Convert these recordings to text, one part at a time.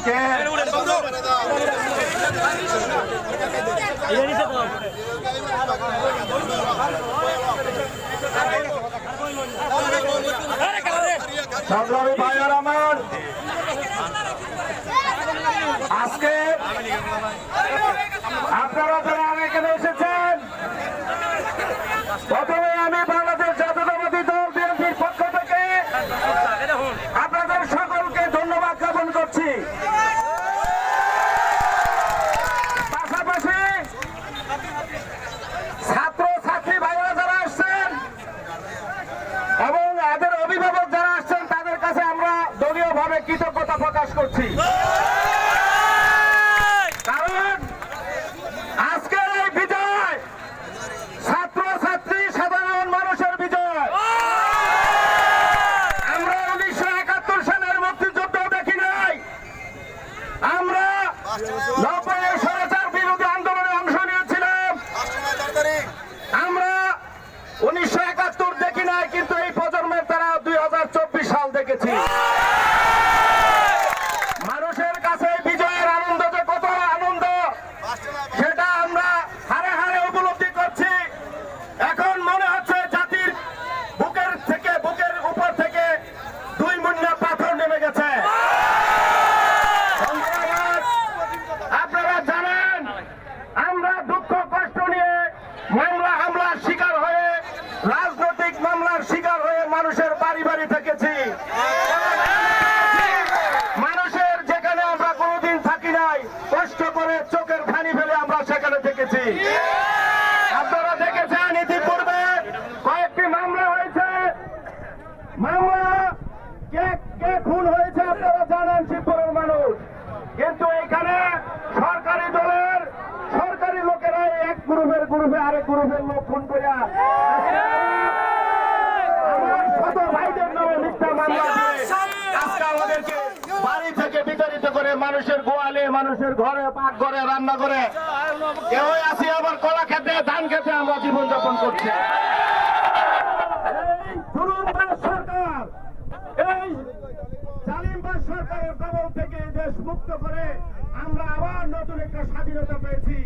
আজকে সংগ্রামী নেই আপনারা দেখেছেন ইতিপূর্বে কয়েকটি মামলা হয়েছে। মামলা, কে কে খুন হয়েছে আপনারা জানেন, শিবপুরের মানুষ। কিন্তু এখানে সরকারি দলের সরকারি লোকেরা এক গ্রুপের গ্রুপে আরেক গ্রুপের লোক মানুষের গোয়ালে, মানুষের ঘরে পাক ঘরে রান্না করে কেউ আসি আবার কলা খেতে, ধান খেতে, আমরা জীবন যাপন করছি। সরকার, এই জালিমবাজ সরকারের কবল থেকে দেশ মুক্ত করে আমরা আবার নতুন একটা স্বাধীনতা পেয়েছি।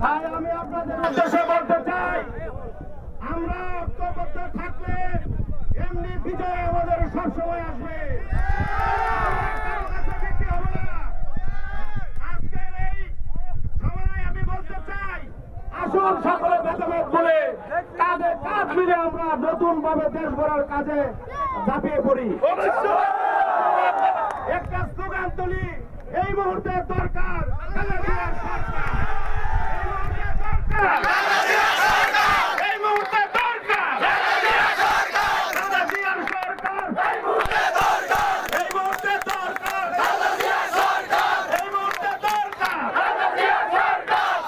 তাই আমি আপনাদের উদ্দেশ্যে বলতে চাই আমরা ঐক্যবদ্ধ থাকলে এমনি বিজয় আমাদের সবসময় আসবে কারও কাছে বিক্রি হবে না। আজকের এই সময় আমি বলতে চাই আসুন সকলে ভেদাভেদ বলে কাঁধে কাঁধ মিলে আমরা নতুন ভাবে দেশ গড়ার কাজে ঝাঁপিয়ে পড়ি। একটা স্লোগান তুলি এই মুহূর্তে দরকার কালারিয়ার সরকার। এই মুহূর্তে দরকার। কালারিয়ার সরকার। এই মুহূর্তে দরকার। এই মুহূর্তে দরকার। এই মুহূর্তে দরকার।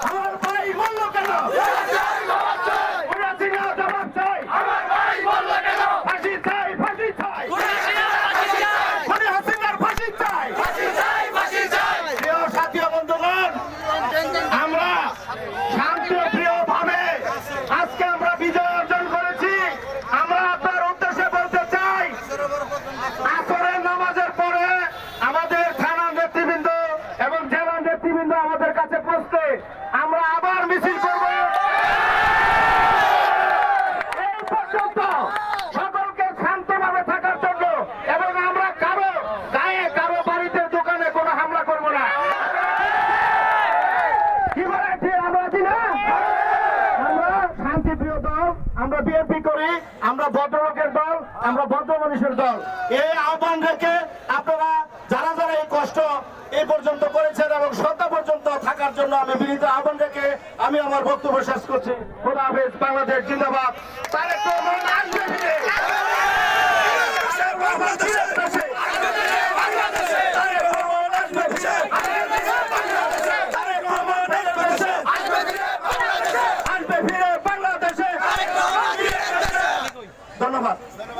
আমার ভাই বলল কেন ওরা চিনা জবাব চাই ফাঁসি চাই ফাঁসি চাই মানে হাসিনার ফাঁসি চাই প্রিয় সাথী ও বন্ধুগণ আমরা শান্তি প্রিয় ভাবে আজকে আমরা বিজয় অর্জন করেছি আমরা আপনার উদ্দেশ্যে বলতে চাই আসরের নামাজের পরে আমাদের থানা নেতৃবৃন্দ এবং জেলা নেতৃবৃন্দ আমাদের কাছে পৌঁছতে আমরা আবার মিছিল করব। থাকার জন্য এবং আমরা কারও গায়ে কারও বাড়িতে দোকানে কোনো হামলা না। কি আমরা আছি না? আমরা দল, আমরা বিএনপি করি, আমরা ভদ্রলোকের দল, আমরা ভদ্র মানুষের দল। এই আহ্বান রেখে আপনারা কষ্ট এই পর্যন্ত করেছেন এবং শ্রদ্ধা পর্যন্ত থাকার জন্য আমি বিনীত আহ্বান রেখে আমি আমার বক্তব্য শেষ করছি। খোদা হাফেজ, বাংলাদেশ জিন্দাবাদ।